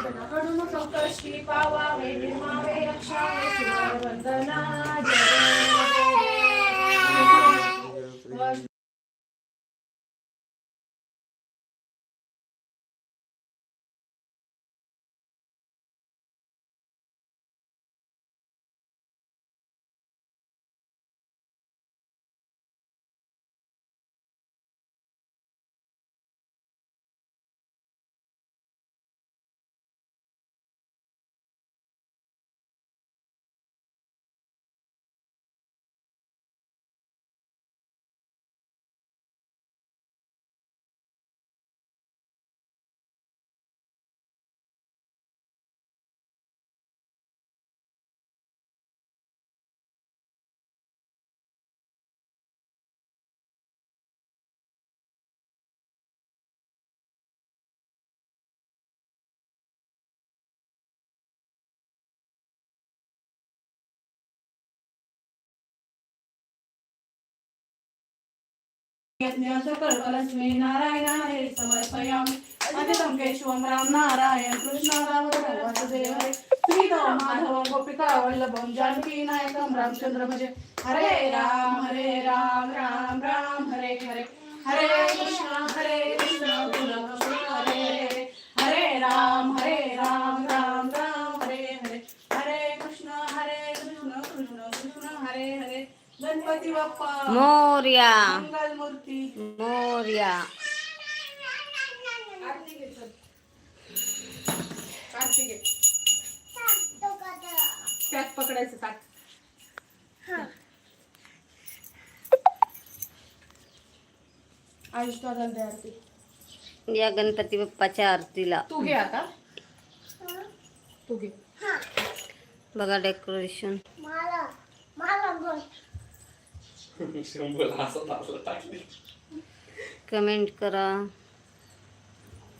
कडून कष्टी पावावे निर्मावे रक्षावे शिवाय वंदना जय लक्ष्मी नारायण हरे समर्पयामि अजितं केशवं राम नारायण कृष्ण दामोदर वासुदेव हरे श्रीतो माधव गोपिका वल्लभं जानकी नायकं रामचंद्र भजे हरे राम हरे राम राम राम हरे हरे हरे कृष्ण हरे कृष्ण गणपती बाप्पा. मोर्या. मंगल मूर्ती. मोर्या. आरती घे चल. आरती घे. त्यात पकडायचं ताट आयुष दादाला दे आरती. या गणपती बाप्पाच्या आरतीला. तू घे आता. तू घे. बघा डेकोरेशन. शंभर असं असं टाकले कमेंट करा.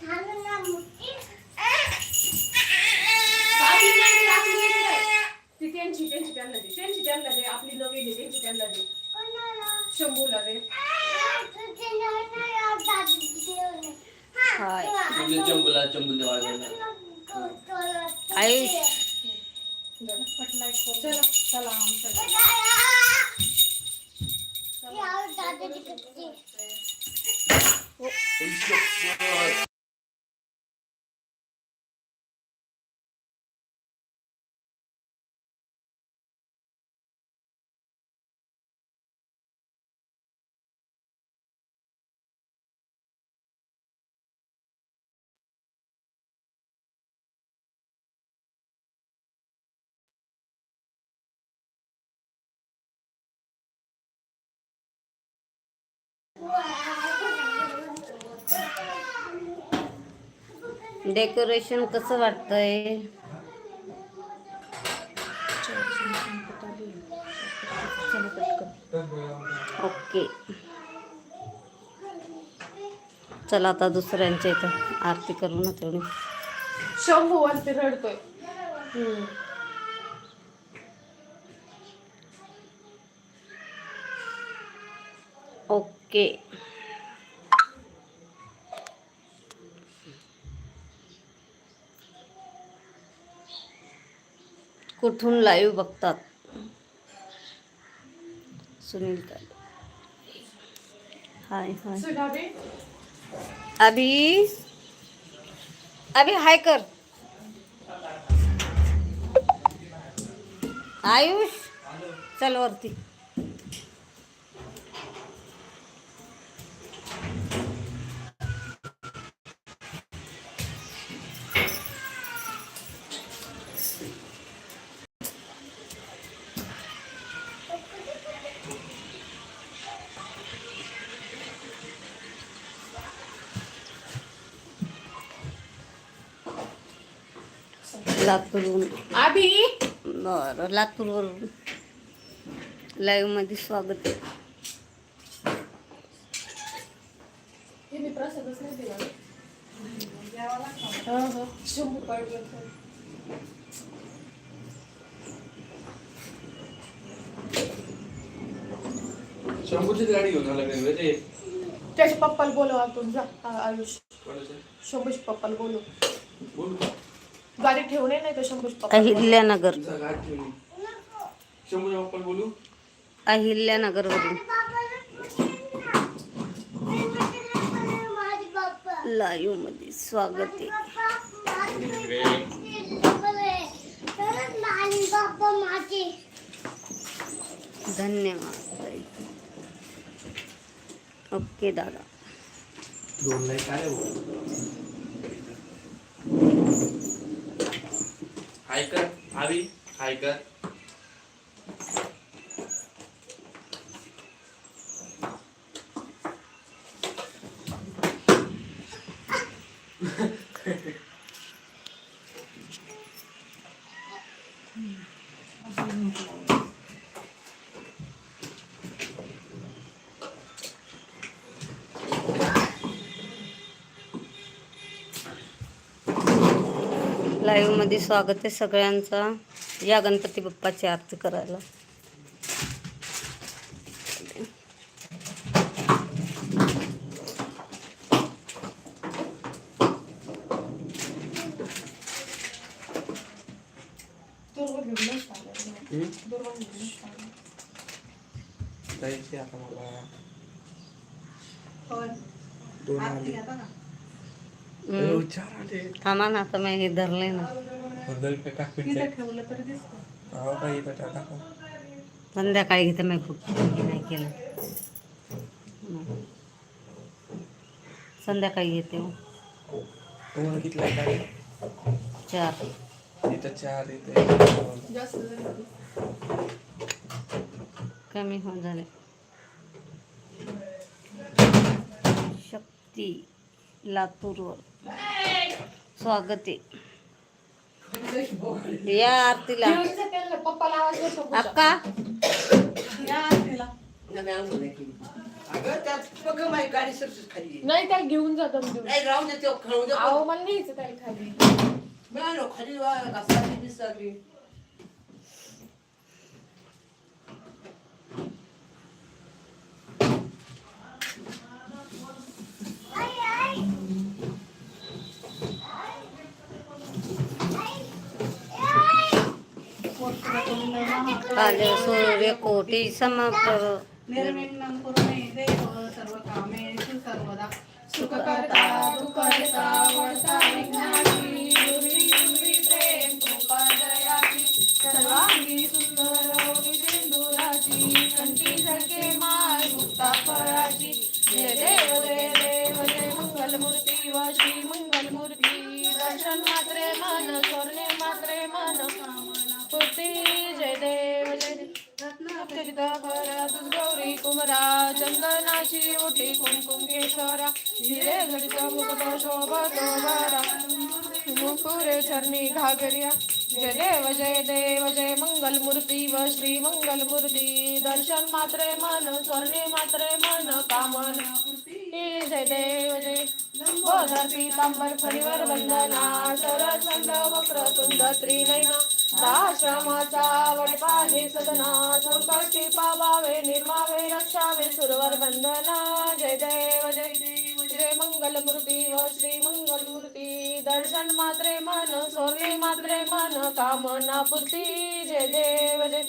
आपली. ती त्यांची त्यांची त्यांना दे त्यांची त्यांना दे आपली नवी दे त्यांची त्यांना दे शंभूला दे हाय. म्हणजे चंबुला चंबुल वाजवला आयुष चला चला. 我要打这个鸡。डेकोरेशन कसं वाटतंय? ओके. चला आता दुसऱ्यांच्या इथं आरती करू ना तेवढी. शंभू वरती रडतोय ओके. कुठून लाईव्ह बघतात? सुनील हाय हाय. अभी अभी हाय कर. आयुष चल वरती. लातूरहून अभि बरं लातूरवरून. लाईव्हमध्ये स्वागत. आहे हे हो हो शंभूचीच गाडी घेऊन आला काय ते. त्याच्या पप्पाला बोलव आपण जा आयुष? शंभूच्या पप्पाला बोलव. बोल. गाडी ठेवून ये नाही तर अहिल्यानगर. पप्पा बोलू? अहिल्यानगरवरून. लाईव्हमध्ये स्वागत आहे. धन्यवाद. ओके दादा. दोन नाही काय हाय आवी हाय कर लाईव्हमध्ये स्वागत आहे सगळ्यांचा. या गणपती बाप्पाची आरती करायला. आता मला आरती आले. थांबा ना आता मी हे धरले ना. हो संध्याकाळी घेते मी खूप नाही केलं. संध्याकाळी घेते हो. तुम्हाला किती आले चार. इथं चार इथे. कमी होऊन झाले. शक्ती लातूरवर. स्वागत आहे. या आरतीला. घेऊन. अक्का या आरतीला. अगं त्यात बघ माझी गाडी सरसच खाली आहे. नाही त्याला घेऊन जा दम देऊन नाही राहून देते खाऊ दे अहो मला न्यायचं त्याला खाली मिळालो खाली वा घासाची दिसली काल सूर्य कोटी समप्रभ निर्विघ्नं कुरु मे देव सर्वकामेषु सर्वदा सुखकर्ता दुःखहर्ता वरता विघ्नाशी दुर्वी दुर्वी प्रेम कृपा जयाची सर्वांगी सुंदर सिंदुराची कंठी झळके माय मुक्ता फळाची जय देव जय देव जय मंगलमूर्ती वाशी श्री मंगलमूर्ती दर्शन मात्रे मन स्वर्णे मात्रे मन कामना पुती गौरी कुमरा चंदनाची मोठी कुमकुम केशरा हिरे घडीत मुकुट शोभतो बारा मुकुरे चरणी घागरिया. जय देव जय देव जय मंगल मूर्ती व श्री मंगल मूर्ती दर्शन मात्रे मन स्वर्णे मात्रे मन कामन. जय देव जय. लंबोदर पीतांबर फणीवर वंदना. सरळ चंद्र वक्र तुंड त्रिनयना. आश्रमाचा वडपाही सदना संकटी पावावे निर्मावे रक्षावे सुरवर बंधना जय देव जय देव जय मंगल मूर्ती व श्री मंगल मूर्ती. दर्शन मात्रे मन सोने मात्रे मन कामना पूर्ती. जय देव जय.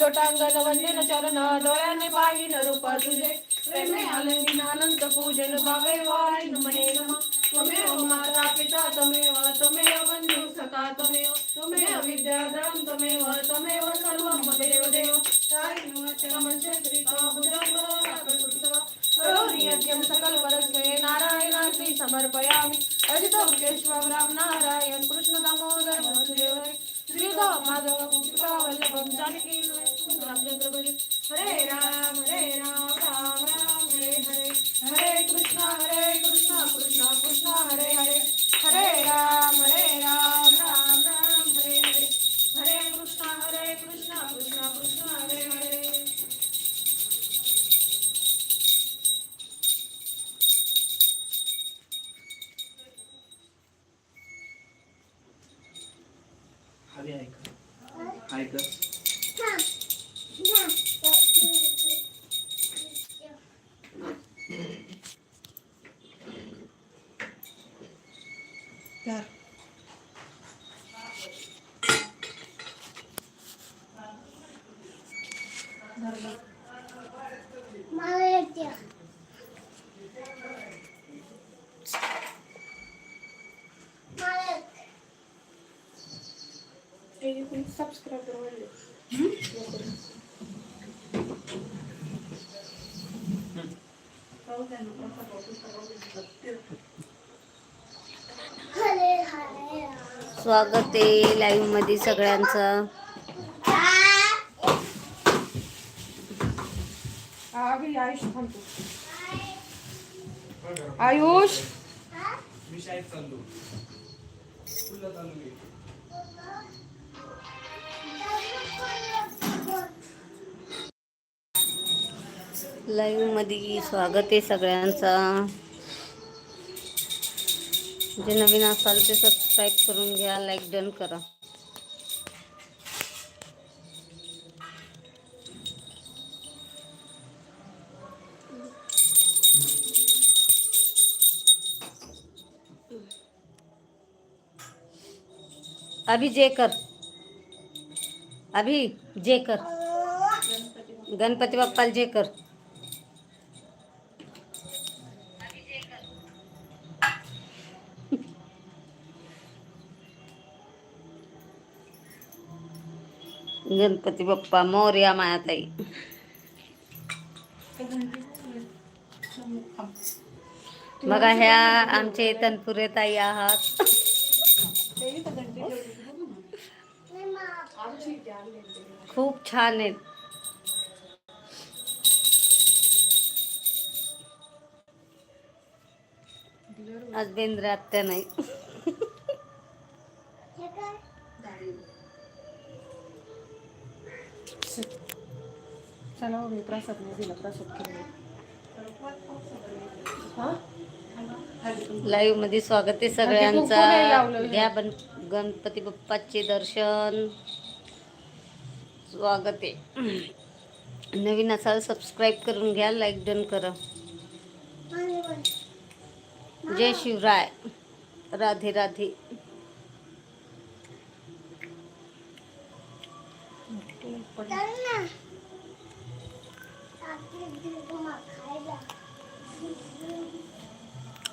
लोटांगण वंदन चरण डोळ्याने पाहिन रूप तुझे. प्रेमे आलंगिन अनंत पूजन भावे वाय नमने नम. त्वमेव माता पिता त्वमेव त्वमेव बंधु सखा त्वमेव त्वमेव विद्याधरं त्वमेव त्वमेव सर्वं देव। देव नारायणाग्नि समर्पयामि। केशवं राम नारायण कृष्ण दामोदर वासुदेव माधव गोपिका वल्लभं जानकी सबस्क्राईबर स्वागत आहे लाईव्हमध्ये सगळ्यांचं. आगी आयुष थांबतो. आयुष? मी शाळेत चाललो. स्कूलला चाललो मी. लाईव्हमध्ये स्वागत आहे सगळ्यांचं. जे नवीन असाल ते सबस्क्राईब करून घ्या लाईक डन करा. अभी जे कर अभी जे कर गणपती बाप्पाला जे कर गणपती बाप्पा मोर्या मायाताई. बघा ह्या आमचे तनपुरे ताई आहात. खूप छान आहेत. आज बेंद्र आत्या नाही. चला मी प्रसाद नाही दिला प्रसाद केला लाईव्हमध्ये स्वागत आहे. सगळ्यांचं. घ्या बन गणपती बाप्पाचे दर्शन. स्वागत. आहे नवीन असाल सबस्क्राईब करून घ्या लाईक डन करा. जय शिवराय. राधे राधे.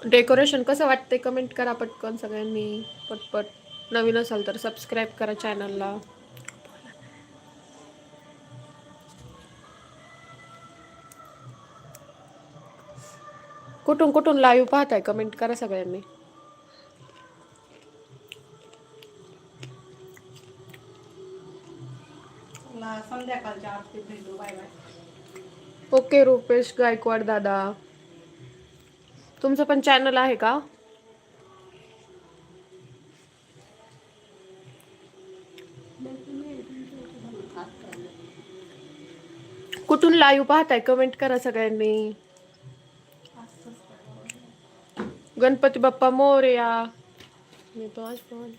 डेकोरेशन कसं वाटतंय? कमेंट करा पटकन सगळ्यांनी. पटपट. नवीन असाल तर सबस्क्राईब करा चॅनलला कुठून कुठून लाईव्ह पाहताय? कमेंट करा सगळ्यांनी. ओके रुपेश गायकवाड दादा. तुमचं पण चॅनल आहे का? कुठून लाईव्ह पाहताय? कमेंट करा सगळ्यांनी. गणपती बाप्पा मोरया मी तो आज पण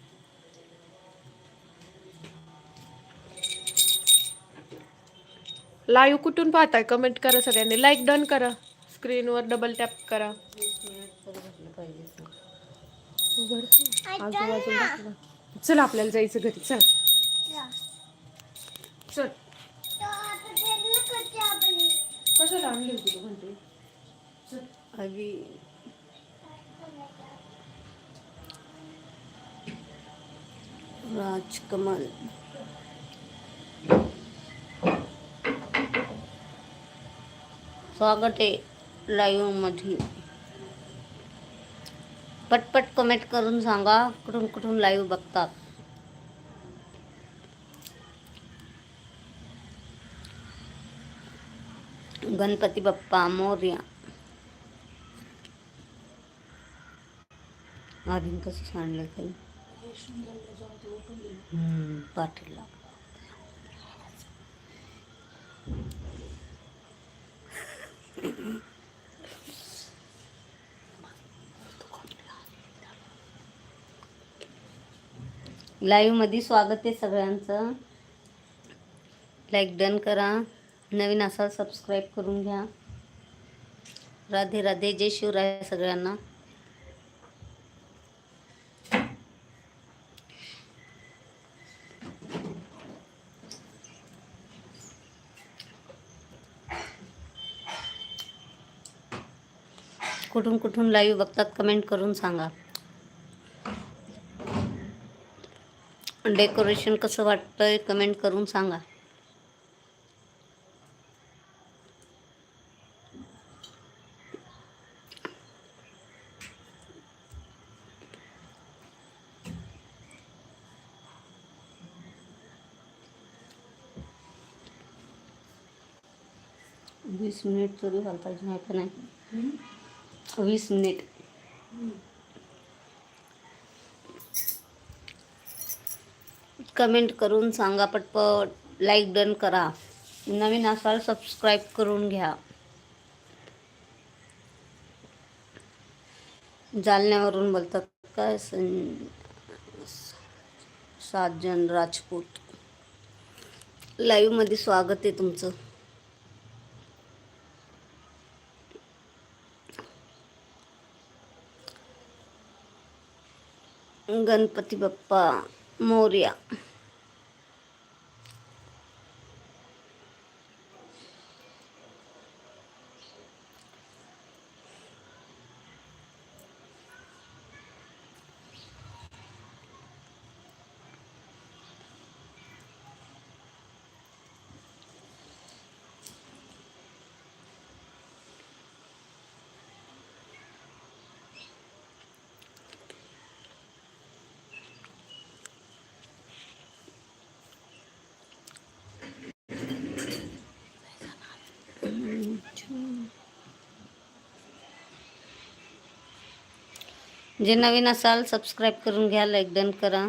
लाईव्ह कुठून पाहताय? कमेंट करा सगळ्यांनी. लाईक डन करा. स्क्रीनवर डबल टॅप करा. चल आपल्याला जायचं घरी. चल. चल. कशाला आणली होती तू म्हणते? अभी राजकमल। स्वागत आहे लाईव्ह मध्ये पटपट कमेंट करून सांगा कुठून कुठून लाईव्ह बघतात? गणपती बाप्पा, मोर्या। आधीन कसं सांडलं हम्म, पाठीला. लाईव्हमध्ये स्वागत आहे सगळ्यांचं. लाईक डन करा. नवीन असाल सबस्क्राईब करून घ्या. राधे राधे जय शिवराय सगळ्यांना. कुठून कुठून लाईव्ह बघतात कमेंट करून सांगा. डेकोरेशन कसं वाटतंय कमेंट करून सांगा. वीस मिनिट तरी घालता नाही का नाही. वीस मिनिट. कमेंट करून सांगा पटपट. लाईक डन करा. नवीन असाल सबस्क्राईब करून घ्या. जालन्यावरून बोलतात काय सं साजन राजपूत. लाईव्हमध्ये स्वागत आहे तुमचं. गणपती बाप्पा मोर्या. जे नवीन असाल सबस्क्राईब करून घ्या लाईक डन करा.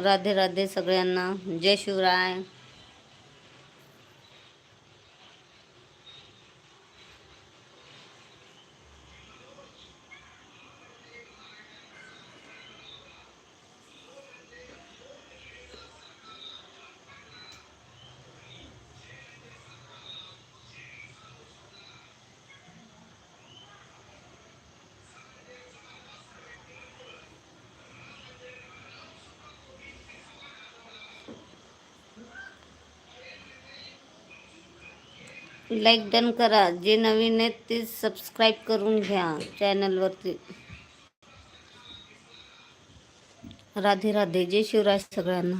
राधे राधे सगळ्यांना. जय शिवराय. लाईक डन करा. जे नवीन आहेत ते सबस्क्राईब करून घ्या चॅनलवरती राधे राधे. जय शिवराज सगळ्यांना.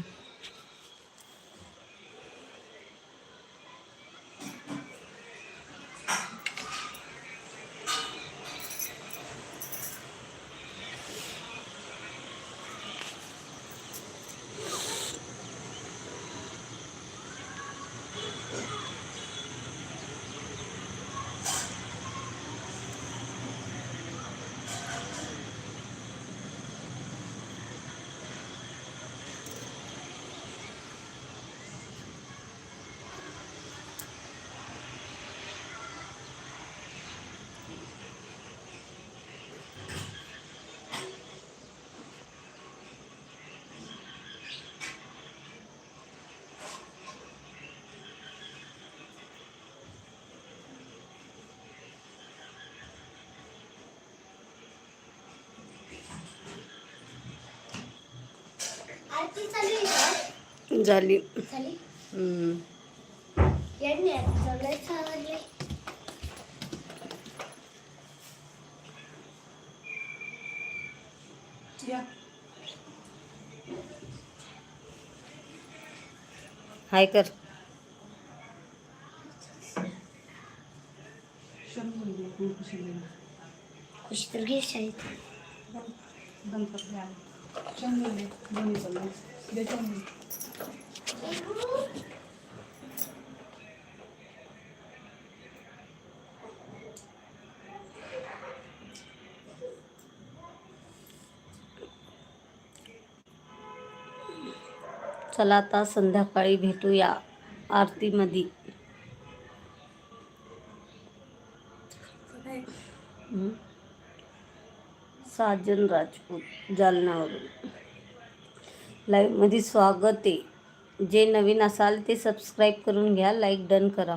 झाली. हाय कर. खुशी होईल. खुश तर घे शाळेत. शंभर दोन्ही. दे. चला आता संध्याकाळी भेटूया आरतीमध्ये. साजन राजपूत जालन्यावरून लाईव्हमध्ये म्हणजे स्वागत आहे. जे नवीन असाल ते सबस्क्राईब करून घ्या लाईक डन करा.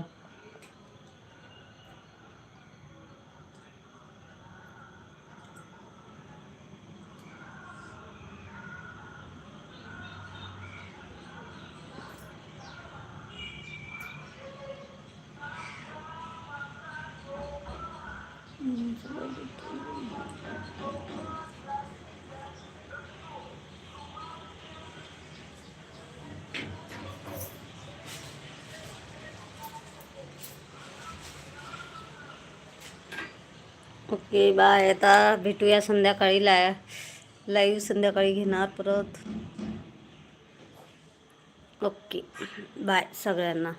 ओके बाय आता भेटूया संध्याकाळी. लाय लाईव्ह संध्याकाळी घेणार परत. ओके बाय सगळ्यांना.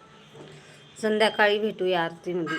संध्याकाळी भेटूया आरतीमध्ये.